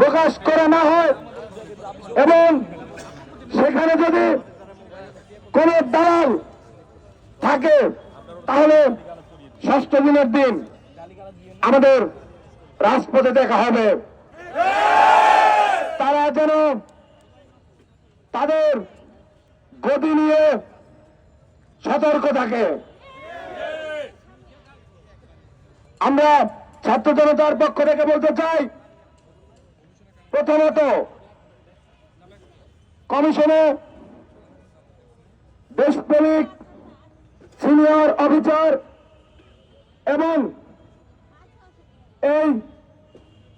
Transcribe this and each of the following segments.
প্রকাশ করা না হয়, এবং সেখানে যদি কোন দালাল থাকে, তাহলে ষষ্ঠ দিনের দিন আমাদের রাজপথে দেখা হবে। তারা যেন তাদের গতি নিয়ে সতর্ক থাকে। আমরা ছাত্র জনতার পক্ষ থেকে বলতে চাই প্রথমত, কমিশনে দেশপ্রেমিক সিনিয়র অফিসার এবং এই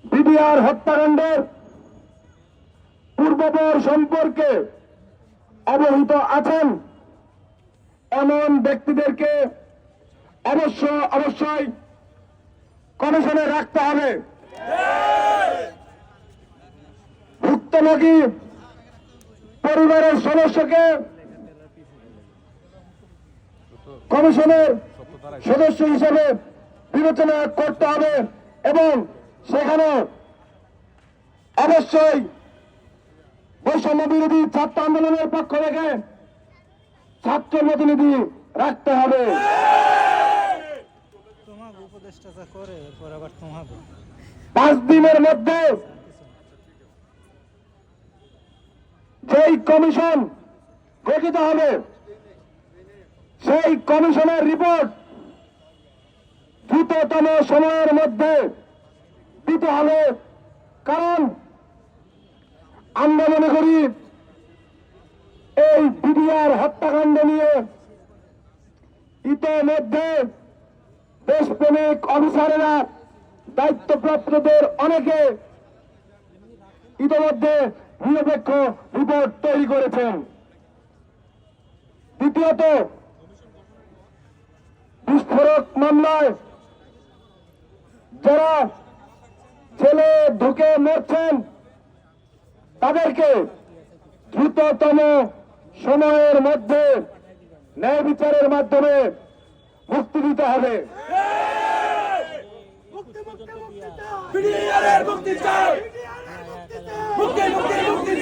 বিডিআর হত্যাকাণ্ডের পূর্বপর সম্পর্কে অবহিত আছেন এমন ব্যক্তিদেরকে অবশ্য অবশ্যই কমিশনে রাখতে হবে। ভুক্তভোগী পরিবারের সদস্যকে কমিশনের সদস্য হিসেবে বিবেচনা করতে হবে এবং সেখানে অবশ্যই বৈষম্য বিরোধী ছাত্র আন্দোলনের পক্ষ থেকে ছাত্র প্রতিনিধি রাখতে হবে। পাঁচ দিনের মধ্যে যেই কমিশন গঠিত হবে। সেই কমিশনের রিপোর্ট দ্রুততম সময়ের মধ্যে দিতে হবে। কারণ আমরা মনে করি এই বিডিআর হত্যাকাণ্ড নিয়ে ইতোমধ্যে দেশপ্রেমিক অফিসারেরা দায়িত্বপ্রাপ্তদের অনেকে ইতিমধ্যে নিরপেক্ষ রিপোর্ট তৈরি করেছেন দ্বিতীয়ত বিস্ফোরক মামলায় যারা ছেলে ঢুকে মরছেন তাদেরকে দ্রুততম সময়ের মধ্যে ন্যায় বিচারের মাধ্যমে মুক্তি দিতে হবে মুক্তি মুক্তি মুক্তি চাই বিডিআরের মুক্তি চাই দেশ কোনটাতে বলছো রে এটা বাদ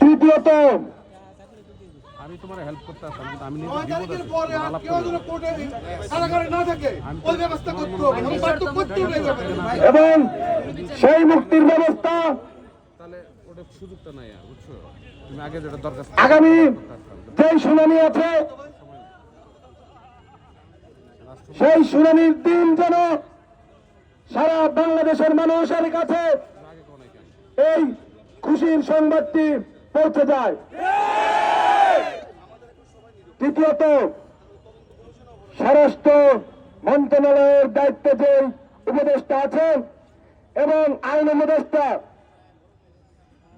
তৃতীয়ত আমি তোমার হেল্প করতে আসলাম কিন্তু আমি এবং সেই মুক্তির ব্যবস্থা তাহলে ওটা সুযোগটা নাই বুঝছ? তুমি আগে যেটা দরকার আগামী যেই শুনানি আছে সেই শুনানির দিন যেন সারা বাংলাদেশের মানুষের কাছে? এই খুশির সংবাদটি পৌঁছে যায় তৃতীয়ত, স্বরাষ্ট্র মন্ত্রণালয়ের দায়িত্বে যে উপদেষ্টা আছেন এবং আইন উপদেষ্টা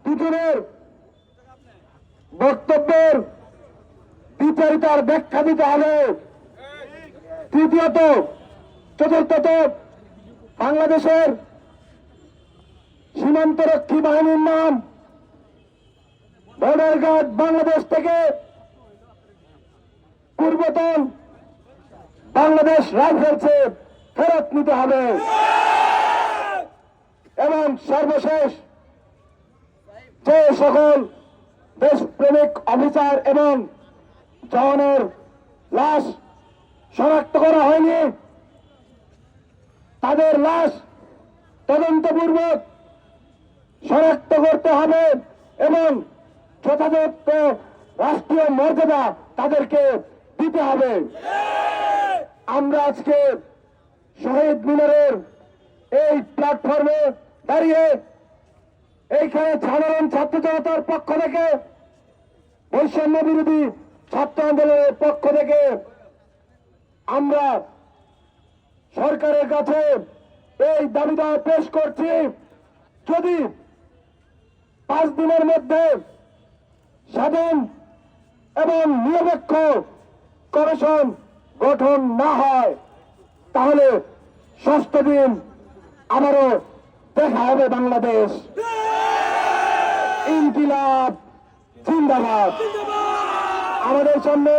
দুজনের বক্তব্যের বিচারিতার ব্যাখ্যা দিতে হবে তৃতীয়ত, চতুর্থত বাংলাদেশের সীমান্তরক্ষী বাহিনীর নাম বর্ডার গার্ড বাংলাদেশ থেকে পূর্বতন বাংলাদেশ রাইফেলসে ফেরত নিতে হবে। এবং সর্বশেষ যে সকল দেশপ্রেমিক অফিসার এবং জওয়ানের লাশ শনাক্ত করা হয়নি। তাদের লাশ তদন্তপূর্বক শনাক্ত করতে হবে এবং যথাযথ রাষ্ট্রীয় মর্যাদা তাদেরকে দিতে হবে। আমরা আজকে শহীদ মিনারের এই প্ল্যাটফর্মে দাঁড়িয়ে এইখানে সাধারণ ছাত্র জনতার পক্ষ থেকে বৈষম্য বিরোধী ছাত্র আন্দোলনের পক্ষ থেকে আমরা সরকারের কাছে এই দাবিদার পেশ করছি, যদি পাঁচ দিনের মধ্যে স্বাধীন এবং নিরপেক্ষ কমিশন গঠন না হয়, তাহলে ষষ্ঠ দিন আবারও দেখা হবে বাংলাদেশ। ইনকিলাব, জিন্দাবাদ। আমাদের সামনে